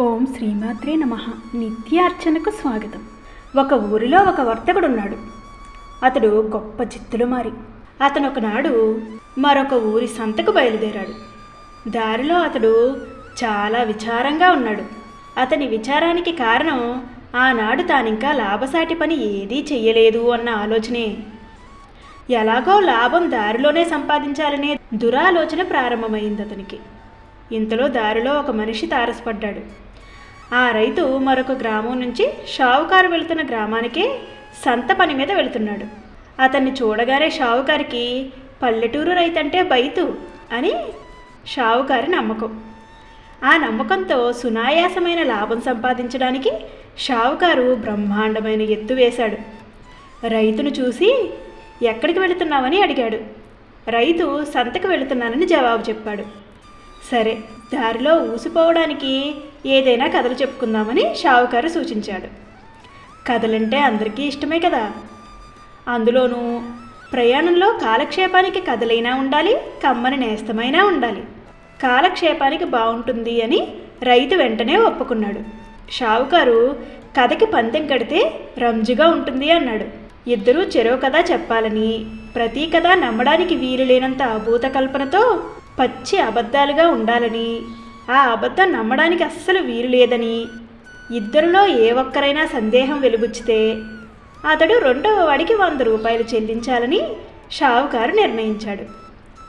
ఓం శ్రీమాత్రే నమ. నిత్యార్చనకు స్వాగతం. ఒక ఊరిలో ఒక వర్తకుడున్నాడు. అతడు గొప్ప చిత్తులు మారి. అతను ఒకనాడు మరొక ఊరి సంతకు బయలుదేరాడు. దారిలో అతడు చాలా విచారంగా ఉన్నాడు. అతని విచారానికి కారణం ఆనాడు తానింకా లాభసాటి పని ఏదీ చెయ్యలేదు అన్న ఆలోచనే. ఎలాగో లాభం దారిలోనే సంపాదించాలనే దురాలోచన ప్రారంభమైంది అతనికి ఇంతలో దారిలో ఒక మనిషి తారసపడ్డాడు. ఆ రైతు మరొక గ్రామం నుంచి షావుకారు వెళుతున్న గ్రామానికే సంత పని మీద వెళుతున్నాడు. అతన్ని చూడగానే షావుకారికి పల్లెటూరు రైతు అంటే బైతు అని షావుకారి నమ్మకం. ఆ నమ్మకంతో సునాయాసమైన లాభం సంపాదించడానికి షావుకారు బ్రహ్మాండమైన ఎత్తు వేశాడు. రైతును చూసి ఎక్కడికి వెళుతున్నావని అడిగాడు. రైతు సంతకు వెళుతున్నానని జవాబు చెప్పాడు. సరే దారిలో ఊసిపోవడానికి ఏదైనా కథలు చెప్పుకుందామని షావుకారు సూచించాడు. కథలంటే అందరికీ ఇష్టమే కదా. అందులోనూ ప్రయాణంలో కాలక్షేపానికి కథలైనా ఉండాలి కమ్మని నేస్తమైనా ఉండాలి. కాలక్షేపానికి బాగుంటుంది అని రైతు వెంటనే ఒప్పుకున్నాడు. షావుకారు కథకి పందెం కడితే రంజుగా ఉంటుంది అన్నాడు. ఇద్దరూ చెరో కథ చెప్పాలని ప్రతి కథ నమ్మడానికి వీలు లేనంత అభూత కల్పనతో పచ్చి అబద్ధాలుగా ఉండాలని. ఆ అబద్ధం నమ్మడానికి అస్సలు వీలు లేదని. ఇద్దరిలో ఏ ఒక్కరైనా సందేహం వెలుబుచ్చితే అతడు రెండవ వాడికి వంద రూపాయలు చెల్లించాలని షావుకారు నిర్ణయించాడు.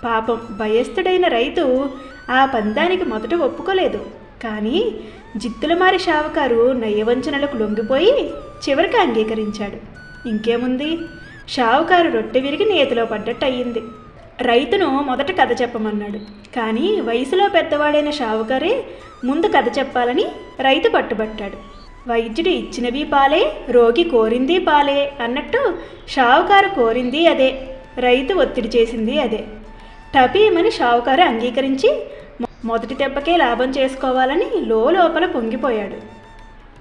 పాపం భయస్థుడైన రైతు ఆ పందానికి మొదట ఒప్పుకోలేదు. కానీ జిత్తులమారి షావుకారు నయవంచనలకు లొంగిపోయి చివరికి అంగీకరించాడు. ఇంకేముంది? షావుకారు రొట్టె విరిగి నేతిలో పడ్డట్టు అయ్యింది రైతును మొదట కథ చెప్పమన్నాడు. కానీ వయసులో పెద్దవాడైన షావుకారే ముందు కథ చెప్పాలని రైతు పట్టుబట్టాడు. వైద్యుడు ఇచ్చినవి పాలే రోగి కోరింది పాలే అన్నట్టు షావుకారు కోరింది అదే రైతు ఒత్తిడి చేసింది అదే. టపీమని షావుకారు అంగీకరించి మొదటి దెబ్బకే లాభం చేసుకోవాలని లోపల పొంగిపోయాడు.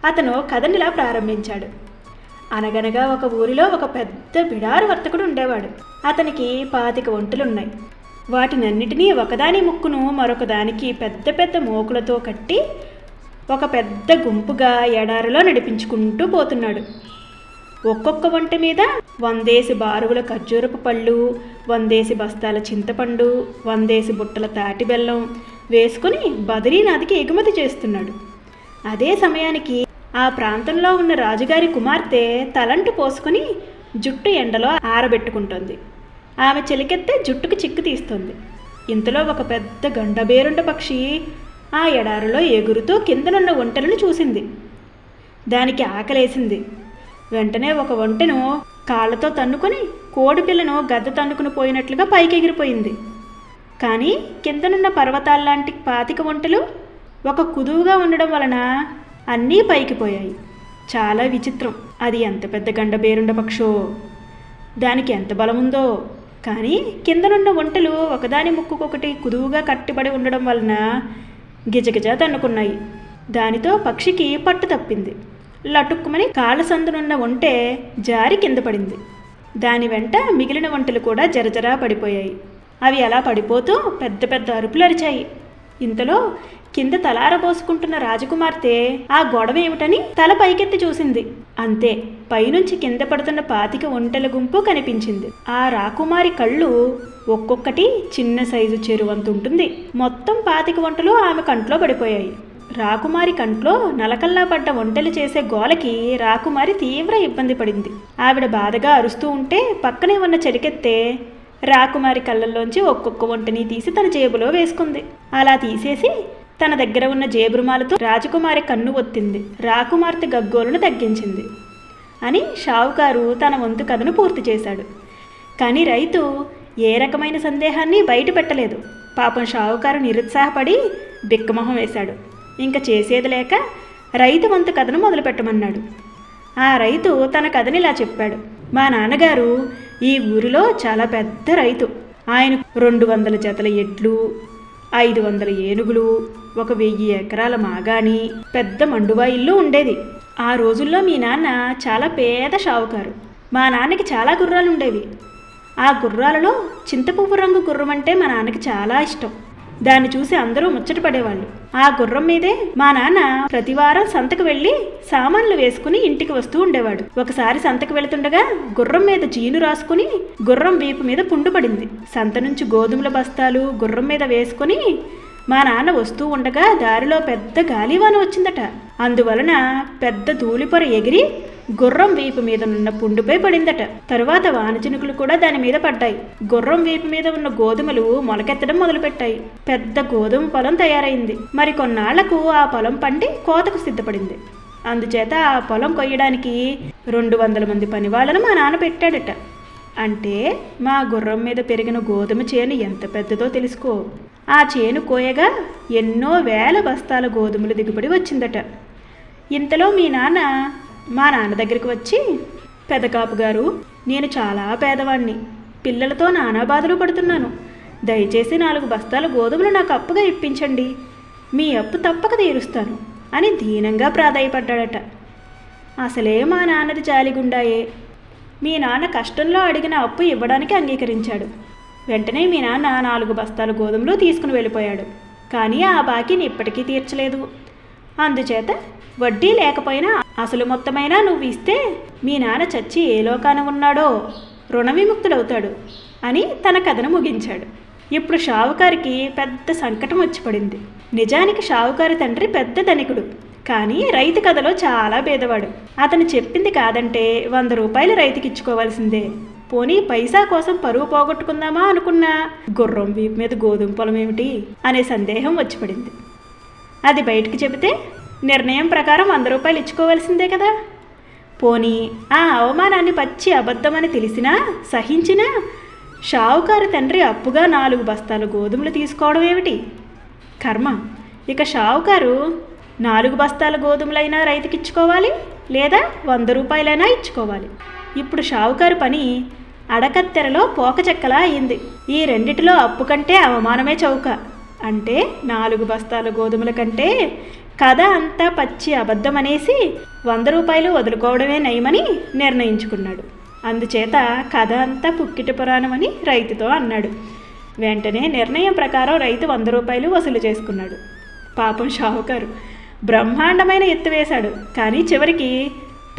అతను కథనిలా ప్రారంభించాడు. అనగనగా ఒక ఊరిలో ఒక పెద్ద బిడారు వర్తకుడు ఉండేవాడు. అతనికి పాతిక ఒంటెలున్నాయి. వాటినన్నిటినీ ఒకదాని ముక్కును మరొక దానికి పెద్ద పెద్ద మోకులతో కట్టి ఒక పెద్ద గుంపుగా ఎడారిలో నడిపించుకుంటూ పోతున్నాడు. ఒక్కొక్క వంట మీద వందేసి బారువుల ఖర్జూరపు పళ్ళు వందేసి బస్తాల చింతపండు వందేసి బుట్టల తాటి బెల్లం వేసుకుని బదరీనాథ్కి ఎగుమతి చేస్తున్నాడు. అదే సమయానికి ఆ ప్రాంతంలో ఉన్న రాజుగారి కుమార్తె తలంటు పోసుకుని జుట్టు ఎండలో ఆరబెట్టుకుంటుంది. ఆమె చెలికెత్తే జుట్టుకు చిక్కు తీస్తుంది. ఇంతలో ఒక పెద్ద గండబేరుండ పక్షి ఆ ఎడారిలో ఎగురుతూ కిందనున్న ఒంటెలను చూసింది. దానికి ఆకలేసింది. వెంటనే ఒక ఒంటెను కాళ్ళతో తన్నుకొని కోడిపిల్లను గద్ద తన్నుకుని పోయినట్లుగా పైకి ఎగిరిపోయింది కానీ కిందనున్న పర్వతాల్లాంటి పాతిక ఒంటెలు ఒక కుదువుగా ఉండడం వలన అన్నీ పైకి పోయాయి. చాలా విచిత్రం. అది ఎంత పెద్ద గండబేరుండ పక్షో? దానికి ఎంత బలముందో? కానీ కిందనున్న ఒంటెలు ఒకదాని ముక్కుకొకటి కుదువుగా కట్టిబడి ఉండడం వలన గిజగిజ తన్నుకున్నాయి. దానితో పక్షికి పట్టు తప్పింది. లటుక్కుమని కాళ్ళ సందునున్న ఒంటె జారి కింద పడింది. దాని వెంట మిగిలిన ఒంటెలు కూడా జరజరా పడిపోయాయి. అవి అలా పడిపోతూ పెద్ద పెద్ద అరుపులు అరిచాయి. ఇంతలో కింద తలారబోసుకుంటున్న రాజకుమార్తె ఆ గొడవ ఏమిటని తల పైకెత్తి చూసింది. అంతే పైనుంచి కింద పడుతున్న పాతిక ఒంటెల గుంపు కనిపించింది. ఆ రాకుమారి కళ్ళు ఒక్కొక్కటి చిన్న సైజు చెరువంత ఉంటుంది. మొత్తం పాతిక వంటలు ఆమె కంట్లో పడిపోయాయి. రాకుమారి కంట్లో నలకల్లా పడ్డ వంటలు చేసే గోలకి రాకుమారి తీవ్ర ఇబ్బంది పడింది. ఆవిడ బాధగా అరుస్తూ ఉంటే పక్కనే ఉన్న చెలికెత్తే రాకుమారి కళ్ళల్లోంచి ఒక్కొక్క వంటని తీసి తన జేబులో వేసుకుంది. అలా తీసేసి తన దగ్గర ఉన్న జేబురుమాలతో రాజకుమారి కన్ను ఒత్తింది. రాకుమార్తె గగ్గోలను తగ్గించింది. అని షావుకారు తన వంతు కథను పూర్తి చేశాడు. కానీ రైతు ఏ రకమైన సందేహాన్ని బయట పెట్టలేదు. పాపం షావుకారు నిరుత్సాహపడి బిక్కమొహం వేశాడు. ఇంకా చేసేది లేక రైతు వంతు కథను మొదలుపెట్టమన్నాడు ఆ రైతు తన కథని ఇలా చెప్పాడు. మా నాన్నగారు ఈ ఊరిలో చాలా పెద్ద రైతు. ఆయన రెండు వందల జతల ఎడ్లు ఐదు వందల ఏనుగులు ఒక వెయ్యి ఎకరాల మాగాణి పెద్ద మండువా ఇల్లు ఉండేది. ఆ రోజుల్లో మీ నాన్న చాలా పేద షావుకారు. మా నాన్నకి చాలా గుర్రాలు ఉండేవి ఆ గుర్రాలలో చింతపువ్వు రంగు గుర్రం అంటే మా నాన్నకి చాలా ఇష్టం. దాన్ని చూసి అందరూ ముచ్చటపడేవాళ్ళు ఆ గుర్రం మీదే మా నాన్న ప్రతివారం సంతకు వెళ్ళి సామాన్లు వేసుకుని ఇంటికి వస్తూ ఉండేవాడు. ఒకసారి సంతకు వెళుతుండగా గుర్రం మీద జీను రాసుకుని గుర్రం వీపు మీద పుండు పడింది. సంత నుంచి గోధుమల బస్తాలు గుర్రం మీద వేసుకుని మా నాన్న వస్తూ ఉండగా దారిలో పెద్ద గాలివాన వచ్చిందట. అందువలన పెద్ద ధూళిపొర ఎగిరి గుర్రం వీపు మీద ఉన్న పుండుపై పడిందట. తరువాత వానచినుకులు కూడా దాని మీద పడ్డాయి. గుర్రం వీపు మీద ఉన్న గోధుమలు మొలకెత్తడం మొదలుపెట్టాయి. పెద్ద గోధుమ పొలం తయారైంది. మరి కొన్నాళ్ళకు ఆ పొలం పండి కోతకు సిద్ధపడింది. అందుచేత ఆ పొలం కొయ్యడానికి రెండు వందల మంది పనివాళ్ళను మా నాన్న పెట్టాడట. అంటే మా గుర్రం మీద పెరిగిన గోధుమ చేను ఎంత పెద్దదో తెలుసుకో. ఆ చేను కోయగా ఎన్నో వేల బస్తాల గోధుమలు దిగుబడి వచ్చిందట. ఇంతలో మీ నాన్న మా నాన్న దగ్గరికి వచ్చి పెదకాపు గారు నేను చాలా పేదవాణ్ణి. పిల్లలతో నానా బాధలు పడుతున్నాను. దయచేసి నాలుగు బస్తాల గోధుమలు నాకు అప్పుగా ఇప్పించండి. మీ అప్పు తప్పక తీరుస్తాను అని దీనంగా ప్రాధాయపడ్డాడట. అసలే మా నాన్నది జాలిగుండాయే. మీ నాన్న కష్టంలో అడిగిన అప్పు ఇవ్వడానికి అంగీకరించాడు. వెంటనే మీ నాన్న నాలుగు బస్తాల గోధుమలు తీసుకుని వెళ్ళిపోయాడు. కానీ ఆ బాకీని ఇప్పటికీ తీర్చలేదు. అందుచేత వడ్డీ లేకపోయినా అసలు మొత్తమైనా నువ్వు ఇస్తే మీ నాన్న చచ్చి ఏ లోకాన ఉన్నాడో రుణ విముక్తుడవుతాడు అని తన కథను ముగించాడు. ఇప్పుడు షావుకారికి పెద్ద సంకటం వచ్చి పడింది. నిజానికి షావుకారి తండ్రి పెద్ద ధనికుడు. కానీ రైతు కథలో చాలా పేదవాడు అతను చెప్పింది కాదంటే వంద రూపాయలు రైతుకి ఇచ్చుకోవాల్సిందే పోనీ పైసా కోసం పరువు పోగొట్టుకుందామా అనుకున్నా గుర్రం వీపు మీద గోధుమ పొలం ఏమిటి? అనే సందేహం వచ్చి పడింది. అది బయటకు చెబితే నిర్ణయం ప్రకారం వంద రూపాయలు ఇచ్చుకోవాల్సిందే కదా. పోనీ ఆ అవమానాన్ని పచ్చి అబద్ధమని తెలిసినా సహించినా షావుకారు తండ్రి అప్పుగా నాలుగు బస్తాలు గోధుమలు తీసుకోవడం ఏమిటి? కర్మ. ఇక షావుకారు నాలుగు బస్తాల గోధుమలైనా రైతుకి ఇచ్చుకోవాలి లేదా వంద రూపాయలైనా ఇచ్చుకోవాలి. ఇప్పుడు షావుకారు పని అడకత్తెరలో పోకచెక్కలా అయింది. ఈ రెండిటిలో అప్పు కంటే అవమానమే చౌక. అంటే నాలుగు బస్తాల గోధుమల కంటే కథ అంతా పచ్చి అబద్ధం అనేసి వంద రూపాయలు వదులుకోవడమే నయమని నిర్ణయించుకున్నాడు. అందుచేత కథ అంతా పుక్కిటి పురాణం అని రైతుతో అన్నాడు. వెంటనే నిర్ణయం ప్రకారం రైతు వంద రూపాయలు వసూలు చేసుకున్నాడు. పాపం షావుకారు బ్రహ్మాండమైన ఎత్తు వేశాడు. కానీ చివరికి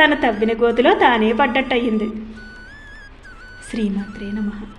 తన తవ్విన గోతిలో తానే పడ్డట్టయింది. శ్రీమాత్రే నమః.